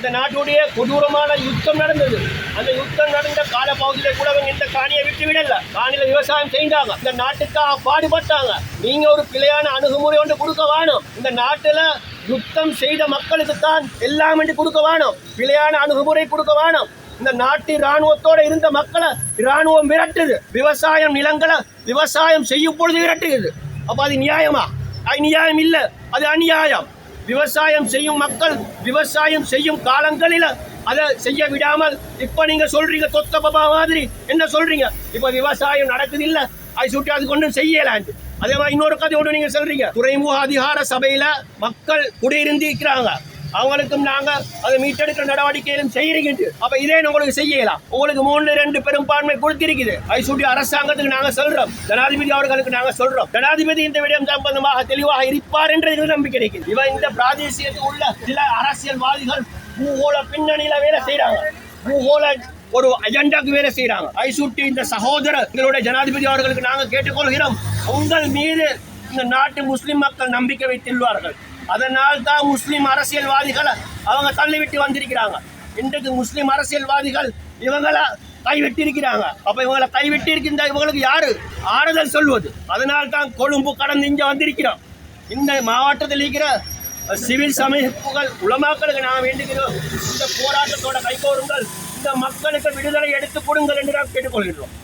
இந்த நாட்டுடைய கொடூரமான யுத்தம் நடந்தது. அந்த யுத்தம் நடந்த கால பகுதியில கூட அவங்க இந்த காணியை விட்டு விடல. காணியில விவசாயம் செய்தாங்க. இந்த நாட்டுக்காக பாடுபட்டாங்க. நீங்க ஒரு பிழையான அணுகுமுறை ஒன்று கொடுக்க வேணும். இந்த நாட்டுல யுத்தம் செய்த மக்களுக்கு தான் எல்லாம் என்று கொடுக்க வேணும். பிழையான அணுகுமுறை கொடுக்க வேணும். இந்த நாட்டு இராணுவத்தோட இருந்த மக்களை இராணுவம் விரட்டுது. விவசாயம் நிலங்களை விவசாயம் செய்யும் பொழுது விரட்டுகிறது. அப்ப அது நியாயமா? அது நியாயம் இல்லை. அது அநியாயம். விவசாயம் செய்யும் மக்கள் விவசாயம் செய்யும் காலங்களில் அதை செய்ய விடாமல் இப்போ நீங்கள் சொல்கிறீங்க தொத்த பாபா மாதிரி. என்ன சொல்கிறீங்க இப்போ விவசாயம் நடக்குது இல்லை அதை சுட்டி அது கொண்டு செய்யலாண்டு அதே மாதிரி இன்னொரு கதை ஒன்று நீங்கள் சொல்கிறீங்க துறைமுக அதிகார சபையில் மக்கள் குடியிருந்து இருக்கிறாங்க அவங்களுக்கும் நாங்கள் அதை மீட்டெடுக்கிற நடவடிக்கையிலும் செய்கிறீங்க அப்ப இதே உங்களுக்கு செய்யலாம். உங்களுக்கு மூணு ரெண்டு பெரும்பான்மை கொடுத்திருக்குது. அதை அரசாங்கத்துக்கு நாங்க சொல்றோம். ஜனாதிபதி அவர்களுக்கு நாங்க சொல்றோம். ஜனாதிபதி இந்த விடயம் சம்பந்தமாக தெளிவாக இருப்பார் என்ற நம்பிக்கை கிடைக்கும் இவன் இந்த பிராதேசியத்தில் உள்ள சில அரசியல்வாதிகள் பூகோள பின்னணியில வேலை செய்யறாங்க பூகோள ஒரு அஜெண்டாக்கு வேலை செய்யறாங்க ஐ சுட்டி இந்த சகோதரர் எங்களுடைய ஜனாதிபதி அவர்களுக்கு நாங்கள் கேட்டுக்கொள்கிறோம். உங்கள் மீது இந்த நாட்டு முஸ்லிம் மக்கள் நம்பிக்கை வைத்துள்ளார்கள் அதனால் தான் முஸ்லீம் அரசியல்வாதிகளை அவங்க தள்ளிவிட்டு வந்திருக்கிறாங்க. இன்றைக்கு முஸ்லீம் அரசியல்வாதிகள் இவங்களை கைவிட்டிருக்கிறாங்க. அப்போ இவங்களை கைவிட்டு இருக்கின்ற இவங்களுக்கு யாரு? ஆறுதல் சொல்வது. அதனால் தான் கொழும்பு கடந்து இங்கே வந்திருக்கிறோம். இந்த மாவட்டத்தில் இருக்கிற சிவில் சமைப்புகள் உலமாக்களுக்கு நான் வேண்டுகிறோம். இந்த போராட்டத்தோட கைகோருங்கள் இந்த மக்களுக்கு விடுதலை எடுத்துக் கொடுங்கள் என்று நான் கேட்டுக்கொள்கிறோம்